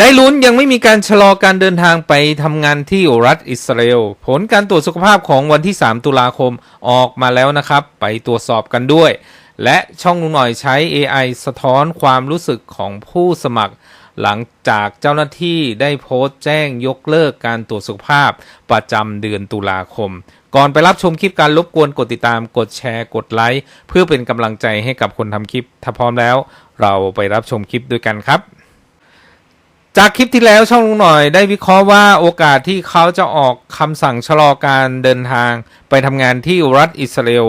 ได้ลุ้นยังไม่มีการชะลอการเดินทางไปทำงานที่รัฐอิสราเอล ผลการตรวจสุขภาพของวันที่ 3 ตุลาคมออกมาแล้วนะครับ ไปตรวจสอบกันด้วย และช่องลุงหน่อยใช้ AI สะท้อนความรู้สึกของผู้สมัคร หลังจากเจ้าหน้าที่ได้โพสต์แจ้งยกเลิกการตรวจสุขภาพประจำเดือนตุลาคม ก่อนไปรับชมคลิปการรบกวนกดติดตามกดแชร์กดไลค์เพื่อเป็นกำลังใจให้กับคนทำคลิป ถ้าพร้อมแล้ว เราไปรับชมคลิปด้วยกันครับ จากคลิปที่แล้วช่องลุงหน่อยได้วิเคราะห์ว่าโอกาสที่เขาจะออกคำสั่งชะลอการเดินทาง ไปทำงานที่รัฐอิสราเอล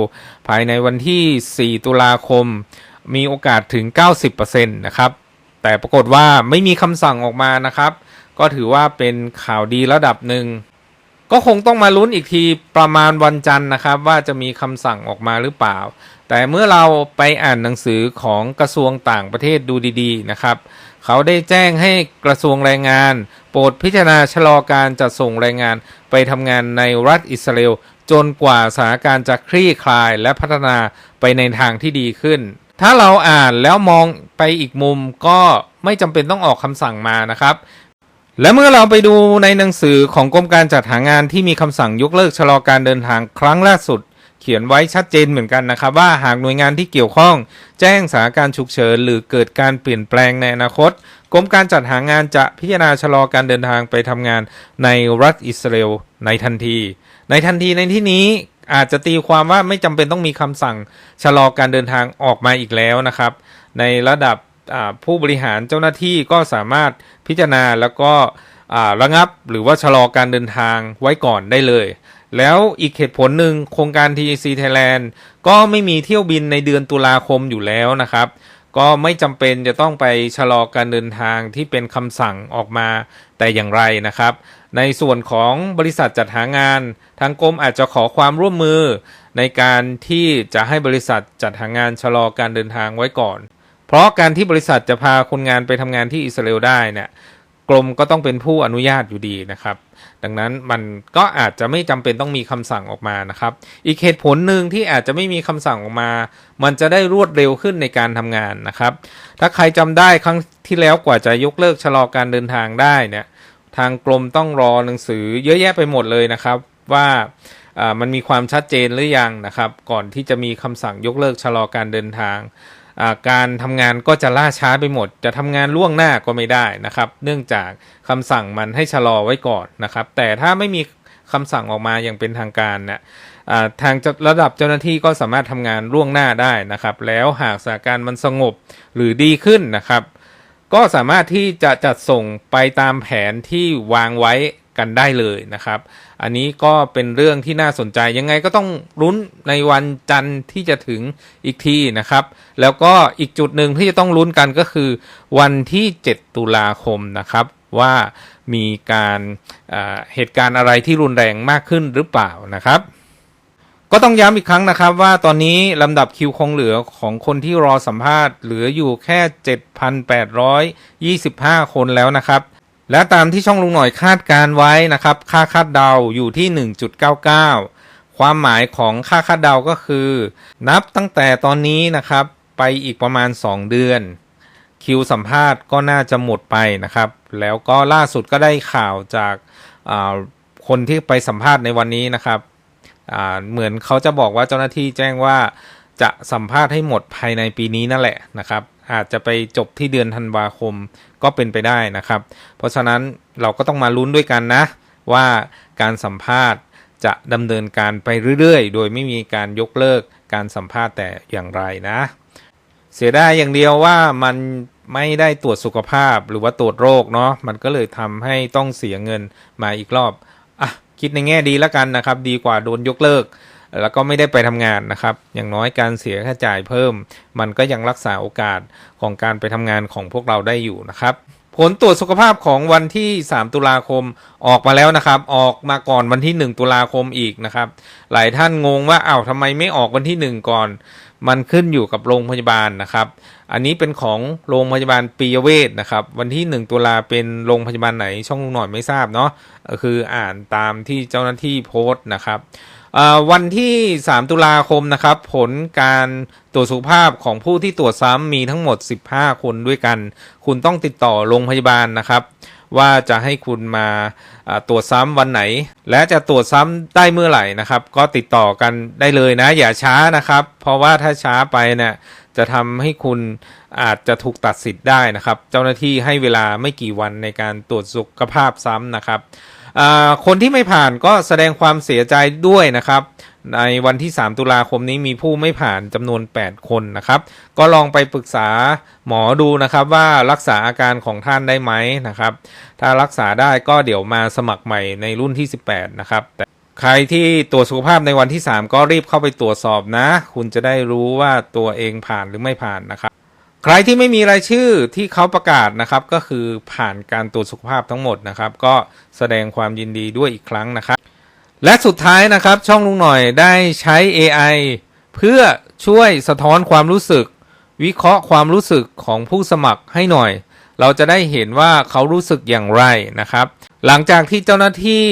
ภายในวันที่ 4 ตุลาคม มีโอกาสถึง 90%นะครับ แต่ปรากฏว่าไม่มีคำสั่งออกมานะครับ ก็ถือว่าเป็นข่าวดีระดับหนึ่ง ก็คงต้องมาลุ้นอีกทีประมาณวันจันทร์นะครับ ว่าจะมีคำสั่งออกมาหรือเปล่า แต่เมื่อเราไปอ่านหนังสือของกระทรวงต่างประเทศดูดีๆนะครับ เขาได้แจ้งให้กระทรวงแรงงาน โปรดพิจารณาชะลอการจัดส่งแรงงานไปทำงานในรัฐอิสราเอลจนกว่าสถานการณ์จะคลี่คลายและพัฒนาไปในทางที่ดีขึ้น ถ้าเราอ่านแล้วมองไปอีกมุมก็ไม่จำเป็นต้องออกคำสั่งมานะครับ และเมื่อเราไปดูในหนังสือของกรมการจัดหางานที่มีคำสั่งยกเลิกชะลอการเดินทางครั้งล่าสุด เขียนไว้ชัดเจนเหมือนกันนะครับ ว่าหากหน่วยงานที่เกี่ยวข้อง แจ้งสถานการณ์ฉุกเฉินหรือเกิดการเปลี่ยนแปลงในอนาคตกรมการจัดหางานจะพิจารณาชะลอการเดินทางไปทำงานในรัฐอิสราเอลในทันที ในทันทีในที่นี้อาจจะตีความว่าไม่จำเป็นต้องมีคำสั่งชะลอการเดินทางออกมาอีกแล้วนะครับ ในระดับ ผู้บริหารเจ้าหน้าที่ก็สามารถพิจารณาแล้วก็ระงับหรือว่าชะลอการเดินทางไว้ก่อนได้เลย แล้วอีกเหตุผลหนึ่งโครงการ TEC Thailand ก็ไม่มีเที่ยวบินในเดือนตุลาคมอยู่แล้วนะครับ ก็ไม่จำเป็นจะต้องไปชะลอการเดินทางที่เป็นคำสั่งออกมาแต่อย่างไรนะครับ ในส่วนของบริษัทจัดหางาน ทางกรมอาจจะขอความร่วมมือ ในการที่จะให้บริษัทจัดหางานชะลอการเดินทางไว้ก่อน เพราะการที่บริษัทจะพาคนงานไปทำงานที่อิสราเอลได้เนี่ยกรมก็ต้องเป็นผู้อนุญาตอยู่ดีนะครับ ดังนั้นมันก็อาจจะไม่จำเป็นต้องมีคำสั่งออกมานะครับ อีกเหตุผลหนึ่งที่อาจจะไม่มีคำสั่งออกมา มันจะได้รวดเร็วขึ้นในการทำงานนะครับ ถ้าใครจำได้ครั้งที่แล้วกว่าจะยกเลิกชะลอการเดินทางได้เนี่ย ทางกรมต้องรอหนังสือเยอะแยะไปหมดเลยนะครับ ว่ามันมีความชัดเจนหรือยังนะครับ ก่อนที่จะมีคำสั่งยกเลิกชะลอการเดินทาง การทำงานก็จะล่าช้าไปหมด จะทำงานล่วงหน้าก็ไม่ได้นะครับ เนื่องจากคำสั่งมันให้ชะลอไว้ก่อนนะครับ แต่ถ้าไม่มีคำสั่งออกมาอย่างเป็นทางการเนี่ยทางระดับเจ้าหน้าที่ก็สามารถทำงานล่วงหน้าได้นะครับ แล้วหากสถานการณ์มันสงบหรือดีขึ้นนะครับ ก็สามารถที่จะจัดส่งไปตามแผนที่วางไว้ กันได้เลยนะครับ อันนี้ก็เป็นเรื่องที่น่าสนใจยังไงก็ต้องรุ้นในวันจันทร์ที่จะถึงอีกทีนะครับ แล้วก็อีกจุดหนึ่งที่จะต้องลุ้นกันก็คือ วันที่ 7 ตุลาคมนะครับว่ามีการเหตุการณ์อะไรที่รุนแรงมากขึ้นหรือเปล่านะครับก็ต้องย้ำอีกครั้งนะครับว่าตอนนี้ลำดับคิวคงเหลือของคนที่รอสัมภาษณ์เหลืออยู่แค่ 7,825 คนแล้วนะครับ และตามที่ช่องลุงหน่อยคาดการไว้นะครับ ค่าคาดเดาอยู่ที่ 1.99 ความหมายของค่าคาดเดาก็คือ นับตั้งแต่ตอนนี้นะครับ ไปอีกประมาณ 2 เดือน คิวสัมภาษณ์ก็น่าจะหมดไปนะครับ แล้วก็ล่าสุดก็ได้ข่าวจากาคนที่ไปสัมภาษณ์ในวันนี้นะครับเหมือนเขาจะบอกว่าเจ้าหน้าที่แจ้งว่าจะสัมภาษณ์ให้หมดภายในปีนี้นั่นแหละนะครับ อาจจะไปจบที่เดือนธันวาคม ก็เป็นไปได้นะครับ เพราะฉะนั้นเราก็ต้องมาลุ้นด้วยกันนะ ว่าการสัมภาษณ์จะดำเนินการไปเรื่อยๆ โดยไม่มีการยกเลิกการสัมภาษณ์แต่อย่างไรนะ เสียดายอย่างเดียวว่ามันไม่ได้ตรวจสุขภาพหรือว่าตรวจโรคเนาะมันก็เลยทำให้ต้องเสียเงินมาอีกรอบอะคิดในแง่ดีแล้วกันนะครับ ดีกว่าโดนยกเลิก แล้วก็ไม่ได้ไปทำงานนะครับ อย่างน้อยการเสียค่าจ่ายเพิ่ม มันก็ยังรักษาโอกาสของการไปทำงานของพวกเราได้อยู่นะครับ ผลตรวจสุขภาพของวันที่ 3 ตุลาคมออกมาแล้วนะครับ ออกมาก่อนวันที่ 1 ตุลาคมอีกนะครับ หลายท่านงงว่าอ้าวทำไมไม่ออกวันที่ 1 ก่อน มันขึ้นอยู่กับโรงพยาบาลนะครับ อันนี้เป็นของโรงพยาบาลปียเวศนะครับ วันที่ 1 ตุลาเป็นโรงพยาบาลไหนช่องลุงหน่อยไม่ทราบเนาะคืออ่านตามที่เจ้าหน้าที่โพสต์นะครับ วันที่ 3 ตุลาคมนะครับ ผลการตรวจสุขภาพของผู้ที่ตรวจซ้ำมีทั้งหมด 15 คนด้วยกัน คุณต้องติดต่อโรงพยาบาลนะครับ ว่าจะให้คุณมาตรวจซ้ำวันไหน และจะตรวจซ้ำได้เมื่อไหร่นะครับ ก็ติดต่อกันได้เลยนะ อย่าช้านะครับ เพราะว่าถ้าช้าไปเนี่ยจะทำให้คุณอาจจะถูกตัดสิทธิ์ได้นะครับ เจ้าหน้าที่ให้เวลาไม่กี่วันในการตรวจสุขภาพซ้ำนะครับ คนที่ไม่ผ่านก็แสดงความเสียใจด้วยนะครับ ในวันที่ 3 ตุลาคมนี้มีผู้ไม่ผ่านจำนวน 8 คนนะครับ ก็ลองไปปรึกษาหมอดูนะครับว่ารักษาอาการของท่านได้ไหมนะครับ ถ้ารักษาได้ก็เดี๋ยวมาสมัครใหม่ในรุ่นที่ 18 นะครับแต่ใครที่ตรวจสุขภาพในวันที่ 3 ก็รีบเข้าไปตรวจสอบนะ คุณจะได้รู้ว่าตัวเองผ่านหรือไม่ผ่านนะครับ ใครที่ไม่มีรายชื่อที่เขาประกาศนะครับ ก็คือผ่านการตรวจสุขภาพทั้งหมดนะครับ ก็แสดงความยินดีด้วยอีกครั้งนะครับ และสุดท้ายนะครับ ช่องลุงหน่อยได้ใช้ AI เพื่อช่วยสะท้อนความรู้สึก วิเคราะห์ความรู้สึกของผู้สมัครให้หน่อย เราจะได้เห็นว่าเขารู้สึกอย่างไรนะครับ หลังจากที่เจ้าหน้าที่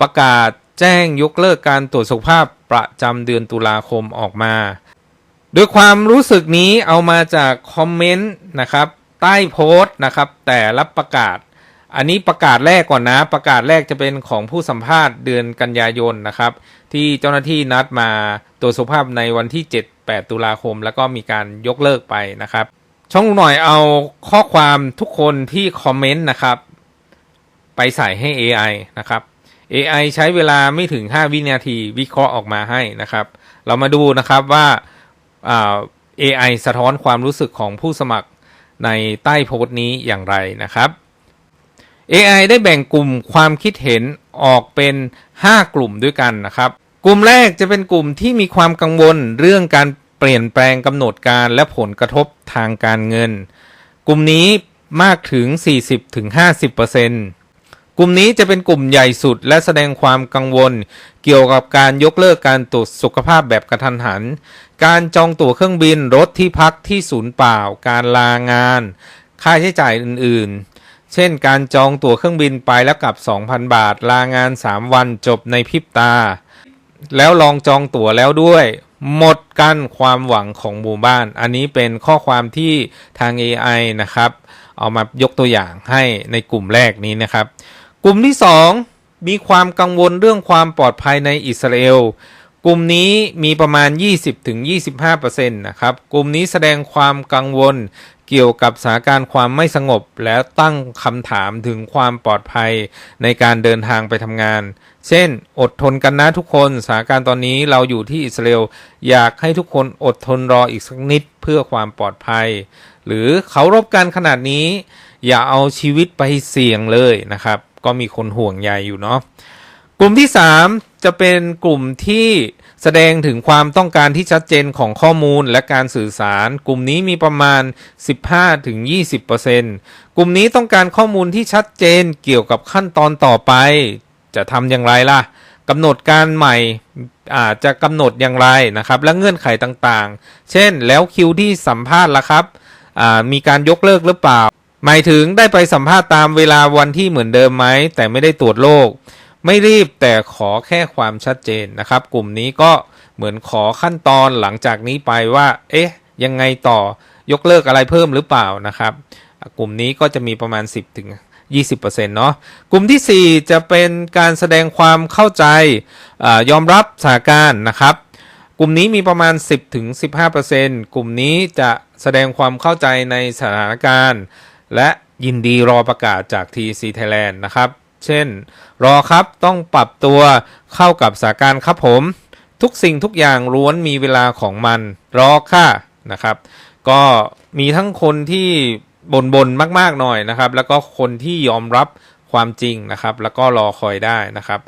ประกาศแจ้งยกเลิกการตรวจสุขภาพประจำเดือนตุลาคมออกมา โดยความรู้สึกนี้เอามาจากคอมเมนต์นะครับ ใต้โพสต์นะครับ แต่ละประกาศ อันนี้ประกาศแรกก่อนนะ ประกาศแรกจะเป็นของผู้สัมภาษณ์เดือนกันยายนนะครับ ที่เจ้าหน้าที่นัดมาตรวจสุขภาพในวันที่ 7 8 ตุลาคม แล้วก็มีการยกเลิกไปนะครับ ช่องหน่อยเอาข้อความทุกคนที่คอมเมนต์นะครับ ไปใส่ให้ AI นะครับ AI ใช้เวลาไม่ถึง 5 วินาทีวิเคราะห์ออกมาให้นะครับ เรามาดูนะครับว่า AI สะท้อนความรู้สึกของผู้สมัครในใต้โพสต์นี้อย่างไรนะครับ AI ได้แบ่งกลุ่มความคิดเห็นออกเป็น 5 กลุ่มด้วยกันนะครับ กลุ่มแรกจะเป็นกลุ่มที่มีความกังวลเรื่องการเปลี่ยนแปลงกำหนดการและผลกระทบทางการเงิน กลุ่มนี้มากถึง 40-50% กลุ่มนี้จะเป็นกลุ่มใหญ่สุดและแสดงความกังวล เกี่ยวกับการยกเลิกการตรวจสุขภาพแบบกระทันหัน การจองตั๋วเครื่องบินรถที่พักที่ศูนย์เปล่า การลางาน ค่าใช้จ่ายอื่นๆ เช่น การจองตั๋วเครื่องบินไปแล้วกลับ 2,000 บาท ลางาน 3 วันจบในพริบตา แล้วลองจองตั๋วแล้วด้วย หมดกันความหวังของหมู่บ้าน อันนี้เป็นข้อความที่ทาง AI นะครับ เอามายกตัวอย่างให้ในกลุ่มแรกนี้นะครับ กลุ่มที่ 2 มีความกังวลเรื่องความปลอดภัยในอิสราเอล กลุ่มนี้มีประมาณ 20-25%นะครับ กลุ่มนี้แสดงความกังวลเกี่ยวกับสถานการณ์ความไม่สงบ และตั้งคำถามถึงความปลอดภัยในการเดินทางไปทำงาน เช่น อดทนกันนะทุกคนสถานการณ์ตอนนี้เราอยู่ที่อิสราเอลอยากให้ทุกคนอดทนรออีกสักนิดเพื่อความปลอดภัย หรือเขารบกันขนาดนี้ อย่าเอาชีวิตไปเสี่ยงเลยนะครับ ก็มีคนห่วงใยอยู่เนาะกลุ่มที่ 3 จะเป็นกลุ่มที่แสดงถึงความต้องการที่ชัดเจนของข้อมูลและการสื่อสาร กลุ่มนี้มีประมาณ 15-20%กลุ่มนี้ต้องการข้อมูลที่ชัดเจนเกี่ยวกับขั้นตอนต่อไป จะทำอย่างไรล่ะกำหนดการใหม่อาจจะกำหนดอย่างไรนะครับ และเงื่อนไขต่างๆ เช่นแล้วคิวที่สัมภาษณ์ล่ะครับมีการยกเลิกหรือเปล่า หมายถึงได้ไปสัมภาษณ์ตามเวลาวันที่เหมือนเดิมไหม แต่ไม่ได้ตรวจโรคไม่รีบแต่ขอแค่ความชัดเจนนะครับ กลุ่มนี้ก็เหมือนขอขั้นตอนหลังจากนี้ไปว่า เอ๊ะ ยังไงต่อยกเลิกอะไรเพิ่มหรือเปล่านะครับ กลุ่มนี้ก็จะมีประมาณ 10ถึง20%เนาะกลุ่มทีสี่4 จะเป็นการแสดงความเข้าใจอยอมรับสถานการณ์นะครับ กลุ่มนี้มีประมาณ 10ถึง15%กลุ่มนี้จะแสดงความเข้าใจในสถานการณ์ และยินดีรอประกาศจาก TC Thailand นะครับ เช่น รอครับต้องปรับตัวเข้ากับสถานการณ์ครับผม ทุกสิ่งทุกอย่างล้วนมีเวลาของมัน รอค่ะนะครับ ก็มีทั้งคนที่บน่นมาก ๆ หน่อยนะครับ แล้วก็คนที่ยอมรับความจริงนะครับ แล้วก็รอคอยได้นะครับ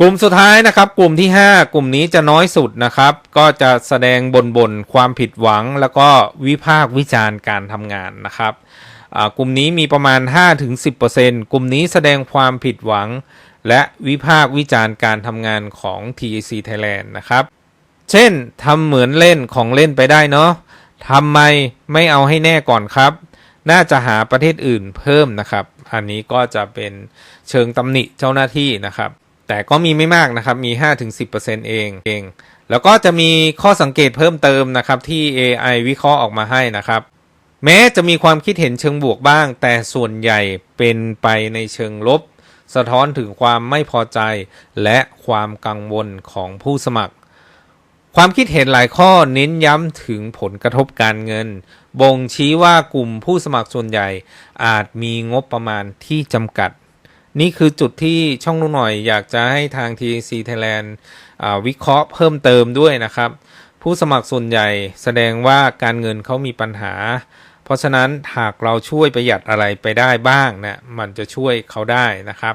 กลุ่มสุดท้ายนะครับ กลุ่มที่ 5 กลุ่มนี้จะน้อยสุดนะครับ ก็จะแสดงบนบนๆความผิดหวัง แล้วก็วิพากษ์วิจารณ์การทำงานนะครับ กลุ่มนี้มีประมาณ 5-10%กลุ่มนี้แสดงความผิดหวัง และวิพากษ์วิจารณ์การทำงานของ TAC Thailand นะครับ เช่นทำเหมือนเล่นของเล่นไปได้เนาะทำไมไม่เอาให้แน่ก่อนครับ น่าจะหาประเทศอื่นเพิ่มนะครับ อันนี้ก็จะเป็นเชิงตำหนิเจ้าหน้าที่นะครับ แต่ก็มีไม่มากนะครับ มี 5-10%เองเอง แล้วก็จะมีข้อสังเกตเพิ่มเติมนะครับที่ AI วิเคราะห์ออกมาให้นะครับ แม้จะมีความคิดเห็นเชิงบวกบ้าง แต่ส่วนใหญ่เป็นไปในเชิงลบ สะท้อนถึงความไม่พอใจและความกังวลของผู้สมัคร ความคิดเห็นหลายข้อเน้นย้ำถึงผลกระทบการเงิน บ่งชี้ว่ากลุ่มผู้สมัครส่วนใหญ่อาจมีงบประมาณที่จำกัด นี่คือจุดที่ช่องนุ่หน่อยอยากจะให้ทาง TC Thailand อ่าวิเคราะห์เพิ่มเติมด้วยนะครับ ผู้สมัครส่วนใหญ่แสดงว่าการเงินเขามีปัญหา เพราะฉะนั้นหากเราช่วยประหยัดอะไรไปได้บ้างนะมันจะช่วยเขาได้นะครับ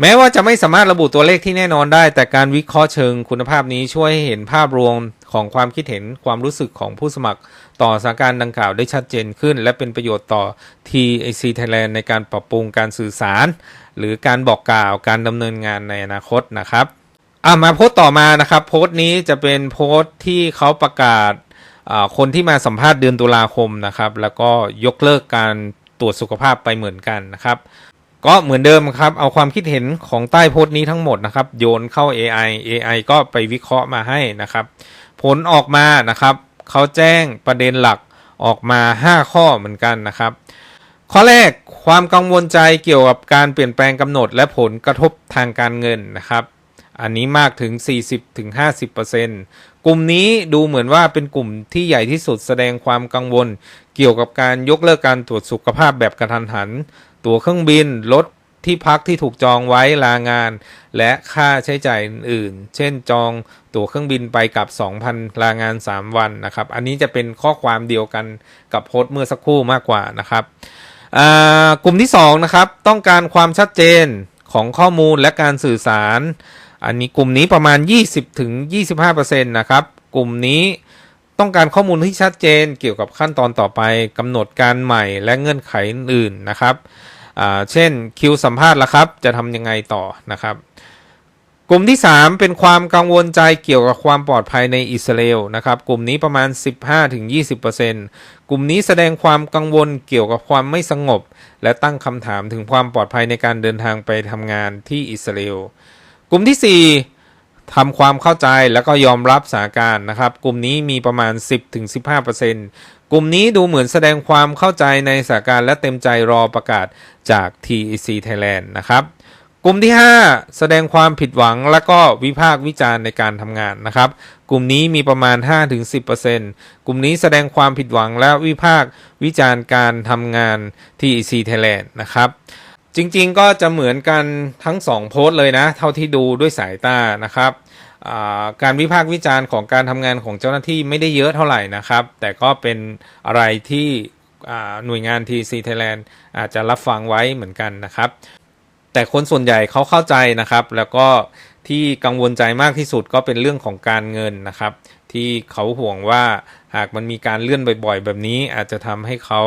แม้ว่าจะไม่สามารถระบุตัวเลขที่แน่นอนได้ แต่การวิเคราะห์เชิงคุณภาพนี้ช่วยให้เห็นภาพรวมของความคิดเห็นความรู้สึกของผู้สมัครต่อสถานการณ์ดังกล่าวได้ชัดเจนขึ้น และเป็นประโยชน์ต่อ TAC Thailand ในการปรับปรุงการสื่อสาร หรือการบอกกล่าวการดำเนินงานในอนาคตนะครับอะมาโพสต์ต่อมานะครับ โพสต์นี้จะเป็นโพสต์ที่เขาประกาศ คนที่มาสัมภาษณ์เดือนตุลาคมนะครับ แล้วก็ยกเลิกการตรวจสุขภาพไปเหมือนกันนะครับ ก็เหมือนเดิมครับ เอาความคิดเห็นของใต้โพสต์นี้ทั้งหมดนะครับ โยนเข้า AI AI ก็ไปวิเคราะห์มาให้นะครับ ผลออกมานะครับเขาแจ้งประเด็นหลักออกมา 5 ข้อเหมือนกันนะครับ ข้อแรกความกังวลใจเกี่ยวกับการเปลี่ยนแปลงกำหนดและผลกระทบทางการเงินนะครับ อันนี้มากถึง 40-50%กลุ่มนี้ดูเหมือนว่าเป็นกลุ่มที่ใหญ่ที่สุดแสดงความกังวล เกี่ยวกับการยกเลิกการตรวจสุขภาพแบบกระทันหัน ตั๋วเครื่องบินรถที่พักที่ถูกจองไว้ลางาน และค่าใช้จ่ายอื่นๆเช่นจองตั๋วเครื่องบินไปกับ 2,000 ลางาน 3 วันนะครับ อันนี้จะเป็นข้อความเดียวกันกับโพสต์เมื่อสักครู่มากกว่านะครับกลุ่มที่2นะครับต้องการความชัดเจนของข้อมูลและการสื่อสาร อันนี้กลุ่มนี้ประมาณ 20-25%นะครับ กลุ่มนี้ต้องการข้อมูลที่ชัดเจนเกี่ยวกับขั้นตอนต่อไปกำหนดการใหม่และเงื่อนไขอื่นนะครับเช่นคิวสัมภาษณ์ละครับ จะทำยังไงต่อนะครับ กลุ่มที่ 3 เป็นความกังวลใจเกี่ยวกับความปลอดภัยในอิสราเอลนะครับ กลุ่มนี้ประมาณ 15-20%กลุ่มนี้แสดงความกังวลเกี่ยวกับความไม่สงบ และตั้งคำถามถึงความปลอดภัยในการเดินทางไปทำงานที่อิสราเอล กลุ่มที่ 4ทำความเข้าใจแล้วก็ยอมรับสถานการณ์นะครับ กลุ่มนี้มีประมาณ 10-15%กลุ่มนี้ดูเหมือนแสดงความเข้าใจในสถานการณ์และเต็มใจรอประกาศจาก TEC Thailand นะครับกลุ่มที่ 5 แสดงความผิดหวังและก็วิพากษ์วิจารณ์ในการทำงานนะครับ กลุ่มนี้มีประมาณ 5-10%กลุ่มนี้แสดงความผิดหวังและวิพากษ์วิจารณ์การทำงาน TEC Thailand นะครับ จริงๆก็จะเหมือนกันทั้ง 2 โพสต์เลยนะ เท่าที่ดูด้วยสายตานะครับการวิพากษ์วิจารณ์ของการทำงานของเจ้าหน้าที่ไม่ได้เยอะเท่าไหร่นะครับ แต่ก็เป็นอะไรที่หน่วยงาน TC Thailand อาจจะรับฟังไว้เหมือนกันนะครับ แต่คนส่วนใหญ่เขาเข้าใจนะครับ แล้วก็ที่กังวลใจมากที่สุดก็เป็นเรื่องของการเงินนะครับ ที่เขาห่วงว่า หากมันมีการเลื่อนบ่อยๆ แบบนี้อาจจะทำให้เขา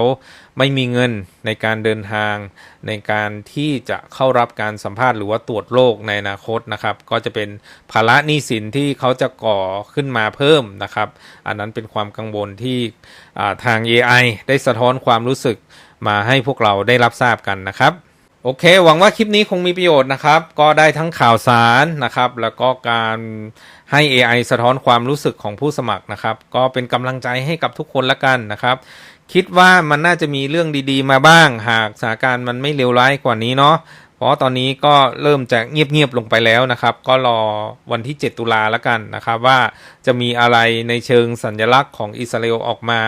ไม่มีเงินในการเดินทาง ในการที่จะเข้ารับการสัมภาษณ์หรือว่าตรวจโรคในอนาคตนะครับ ก็จะเป็นภาระหนี้สินที่เขาจะก่อขึ้นมาเพิ่มนะครับ อันนั้นเป็นความกังวลที่อ่าทาง AI ได้สะท้อนความรู้สึกมาให้พวกเราได้รับทราบกันนะครับ โอเค หวังว่าคลิปนี้คงมีประโยชน์นะครับ ก็ได้ทั้งข่าวสารนะครับ แล้วก็การให้ AI สะท้อนความรู้สึกของผู้สมัครนะครับ ก็เป็นกำลังใจให้กับทุกคนละกันนะครับ คิดว่ามันน่าจะมีเรื่องดีๆ มาบ้าง หากสถานการณ์มันไม่เลวร้ายกว่านี้เนาะเพราะตอนนี้ก็เริ่มจะเงียบๆลงไปแล้วนะครับ ก็รอวันที่ 7 ตุลาแล้วกันนะครับ ว่าจะมีอะไรในเชิงสัญลักษณ์ของอิสราเอลออกมา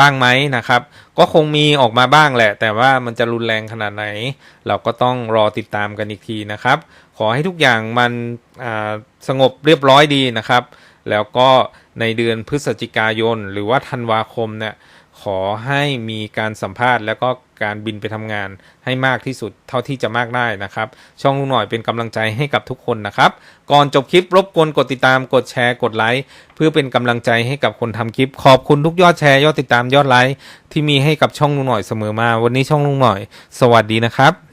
บ้างไหมนะครับ ก็คงมีออกมาบ้างแหละ แต่ว่ามันจะรุนแรงขนาดไหน เราก็ต้องรอติดตามกันอีกทีนะครับ ขอให้ทุกอย่างมันสงบเรียบร้อยดีนะครับ แล้วก็ในเดือนพฤศจิกายน หรือว่าธันวาคมเนี่ย ขอให้มีการสัมภาษณ์แล้วก็การบินไปทำงานให้มากที่สุดเท่าที่จะมากได้นะครับ ช่องลุงหน่อยเป็นกำลังใจให้กับทุกคนนะครับ ก่อนจบคลิปรบกวนกดติดตามกดแชร์กดไลค์เพื่อเป็นกำลังใจให้กับคนทำคลิป ขอบคุณทุกยอดแชร์ยอดติดตามยอดไลค์ที่มีให้กับช่องลุงหน่อยเสมอมา วันนี้ช่องลุงหน่อย สวัสดีนะครับ